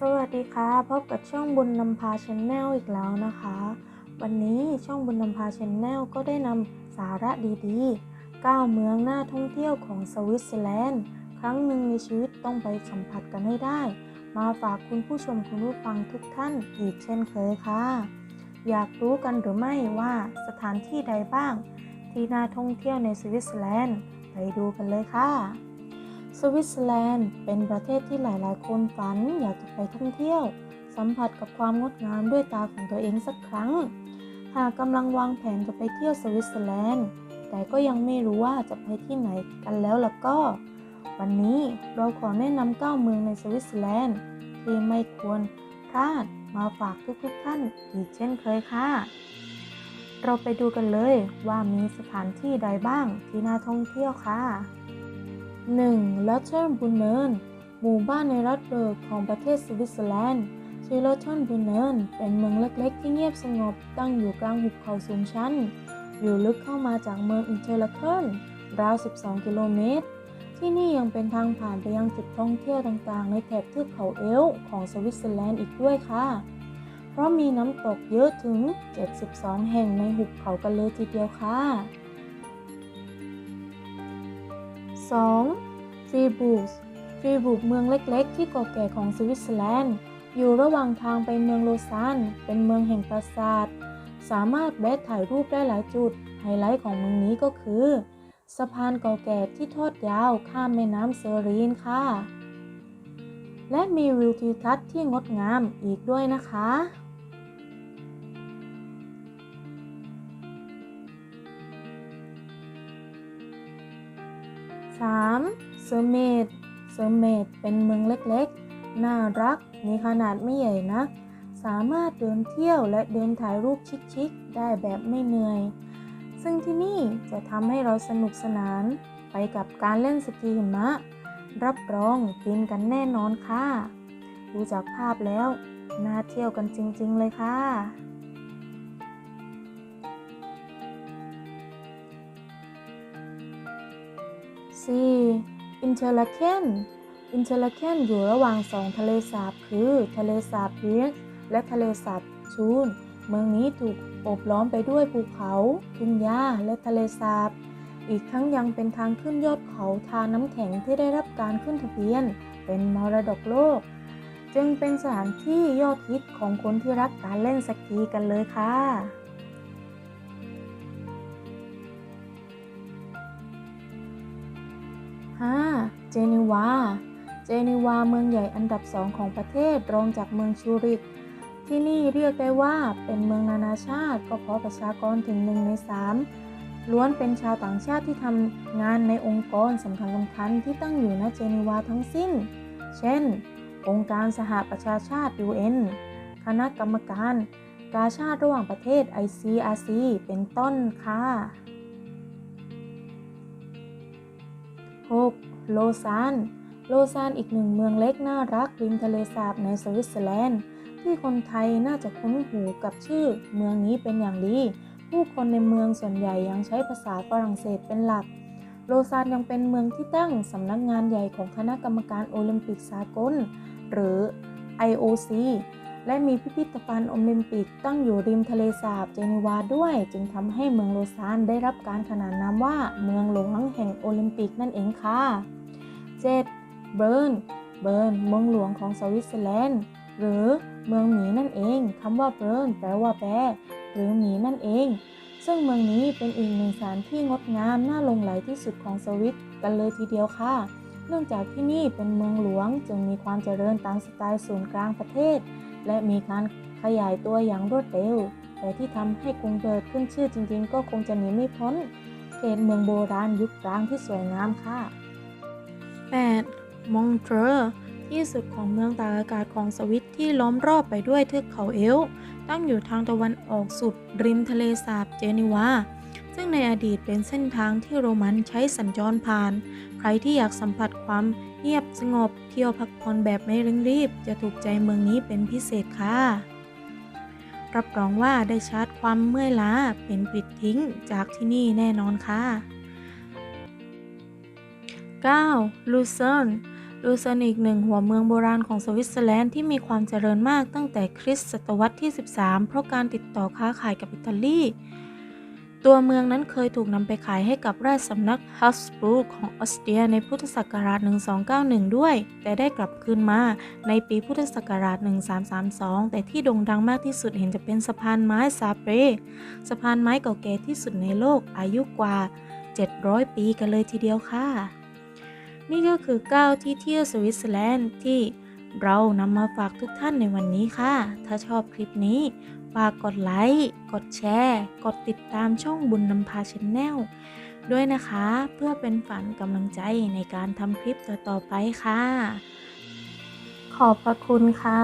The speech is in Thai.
สวัสดีค่ะพบกับช่องบุญนำพาชแนลอีกแล้วนะคะ วันนี้ช่องบุญนำพาชแนลก็ได้นำสาระดีๆ 9 เมืองน่าท่องเที่ยวของสวิตเซอร์แลนด์ ครั้งหนึ่งในชีวิตต้องไปสัมผัสกันให้ได้ มาฝากคุณผู้ชมคุณผู้ฟังทุกท่านอีกเช่นเคยค่ะ อยากรู้กันหรือไม่ว่าสถานที่ใดบ้าง ที่น่าท่องเที่ยวในสวิตเซอร์แลนด์ ไปดูกันเลยค่ะ สวิตเซอร์แลนด์เป็นประเทศที่หลายๆ คนฝันอยากจะไปท่องเที่ยว สัมผัสกับความงดงามด้วยตาของตัวเองสักครั้ง หากกำลังวางแผนจะไปเที่ยวสวิตเซอร์แลนด์ แต่ก็ยังไม่รู้ว่าจะไปที่ไหนกันแล้วล่ะก็ วันนี้เราขอแนะนำ9เมืองในสวิตเซอร์แลนด์ที่ไม่ควรพลาดมาฝากทุกๆท่านอีกเช่นเคยค่ะ เราไปดูกันเลยว่ามีสถานที่ใดบ้างที่น่าท่องเที่ยวค่ะ 1. ลัตเทิร์นบูเนนหมู่บ้านในรัฐเบิร์กของประเทศสวิตเซอร์แลนด์ชื่อลัตเทิร์นบูเนนเป็นเมืองเล็กๆ ที่เงียบสงบตั้งอยู่กลางหุบเขาสูงชันอยู่ลึกเข้ามาจากเมืองอินเทอร์ลาเคิลราว 12 กิโลเมตร ที่นี่ยังเป็นทางผ่านไปยังจุดท่องเที่ยวต่างๆ ในแถบเทือกเขาเอลของสวิตเซอร์แลนด์อีกด้วยค่ะ เพราะมีน้ำตกเยอะถึง 72 แห่งในหุบเขากันเลยทีเดียวค่ะ 2. ฟรีบูกฟรีบูกเมืองเล็กๆ ที่เก่าแก่ของสวิตเซอร์แลนด์ อยู่ระหว่างทางไปเมืองโลซานเป็นเมืองแห่งปราสาท สามารถแวะถ่ายรูปได้หลายจุด ไฮไลท์ของเมืองนี้ก็คือ สะพานเก่าแก่ที่ทอดยาวข้ามแม่น้ำเซอรีนค่ะ และมีวิวทิวทัศน์ที่งดงามอีกด้วยนะคะ 3. เซอร์เมดเซอร์เมดเป็นเมืองเล็กๆ น่ารัก มีขนาดไม่ใหญ่นักสามารถเดินเที่ยวและเดินถ่ายรูปชิคๆ ได้แบบไม่เหนื่อย ซึ่งที่นี่จะทำให้เราสนุกสนาน ไปกับการเล่นสกีหิมะ รับรองฟินกันแน่นอนค่ะ ดูจากภาพแล้ว น่าเที่ยวกันจริงๆเลยค่ะ 4. อินเทอร์ลาเคนอินเทอร์ลาเคนอยู่ระหว่างสองทะเลสาบคือทะเลสาบเบียสและทะเลสาบชูน เมืองนี้ถูกโอบล้อมไปด้วยภูเขา ทุ่งหญ้าและทะเลสาบ อีกทั้งยังเป็นทางขึ้นยอดเขาทาน้ำแข็งที่ได้รับการขึ้นทะเบียน เป็นมรดกโลก จึงเป็นสถานที่ยอดฮิตของคนที่รักการเล่นสกีกันเลยค่ะ จนีวา เจนีวาเมืองใหญ่อันดับสองของประเทศรองจากเมืองชูริก ที่นี่เรียกได้ว่าเป็นเมืองนานาชาติ ก็เพราะประชากรถึงหนึ่งในสามล้วนเป็นชาวต่างชาติที่ทำงานในองค์กรสำคัญสำคัญที่ตั้งอยู่ณเจนีวาทั้งสิ้น เช่น องค์การสหประชาชาติ UN คณะกรรมการ กาชาติระหว่างประเทศ ICRC เป็นต้นค่ะ 6. โลซาน โลซานอีกหนึ่งเมืองเล็กน่ารักริมทะเลสาบในสวิตเซอร์แลนด์ ที่คนไทยน่าจะคุ้นหูกับชื่อเมืองนี้เป็นอย่างดี ผู้คนในเมืองส่วนใหญ่ยังใช้ภาษาฝรั่งเศสเป็นหลัก โลซานยังเป็นเมืองที่ตั้งสำนักงานใหญ่ของคณะกรรมการโอลิมปิกสากล หรือ IOC และมีพิพิธภัณฑ์โอลิมปิกตั้งอยู่ริมทะเลสาบเจนีวาด้วย จึงทำให้เมืองโลซานได้รับการขนานนามว่าเมืองหลวงแห่งโอลิมปิกนั่นเองค่ะ 7. เบิร์น เบิร์น เมืองหลวงของสวิตเซอร์แลนด์ หรือเมืองหมีนั่นเอง คำว่าเบิร์นแปลว่าแปรหรือหมีนั่นเอง ซึ่งเมืองนี้เป็นอีกหนึ่งสถานที่งดงามน่าหลงไหลที่สุดของสวิตกันเลยทีเดียวค่ะ เนื่องจากที่นี่เป็นเมืองหลวงจึงมีความเจริญตามสไตล์ศูนย์กลางประเทศ และมีการขยายตัวอย่างรวดเร็ว แต่ที่ทำให้กรุงเบิร์ดขึ้นชื่อจริงๆ ก็คงจะหนีไม่พ้น เขตเมืองโบราณยุคกลางที่สวยงามค่ะ 8. มองเทรที่สุดของเมืองตากอากาศของสวิตที่ล้อมรอบไปด้วยเทือกเขาเอลตั้งอยู่ทางตะวันออกสุดริมทะเลสาบเจนีวา ซึ่งในอดีตเป็นเส้นทางที่โรมันใช้สัญจรผ่าน ใครที่อยากสัมผัสความเงียบสงบเที่ยวพักผ่อนแบบไม่เร่งรีบ จะถูกใจเมืองนี้เป็นพิเศษค่ะรับรองว่าได้ชาร์จความเมื่อยล้าเป็นปลิดทิ้งจากที่นี่แน่นอนค่ะ 9. ลูเซิร์นลูเซร์นอีกหนึ่งหัวเมืองโบราณของสวิตเซอร์แลนด์ที่มีความเจริญมากตั้งแต่คริสตศตวรรษที่ 13 เพราะการติดต่อค้าขายกับอิตาลี ตัวเมืองนั้นเคยถูกนำไปขายให้กับราชสำนักฮัสบูร์กของออสเตรียในพุทธศักราช 1291 ด้วย แต่ได้กลับคืนมาในปีพุทธศักราช 1332 แต่ที่โด่งดังมากที่สุดเห็นจะเป็นสะพานไม้ซาเปรสะพานไม้เก่าแก่ที่สุดในโลกอายุกว่า 700 ปีกันเลยทีเดียวค่ะ นี่ก็คือ 9 ที่เที่ยวสวิตเซอร์แลนด์ที่เรานำมาฝากทุกท่านในวันนี้ค่ะ ถ้าชอบคลิปนี้ฝากกดไลค์ กดแชร์ กดติดตามช่องบุญนำพาชแนลด้วยนะคะ เพื่อเป็นฝันกำลังใจในการทำคลิปต่อๆไปค่ะ ขอบพระคุณค่ะ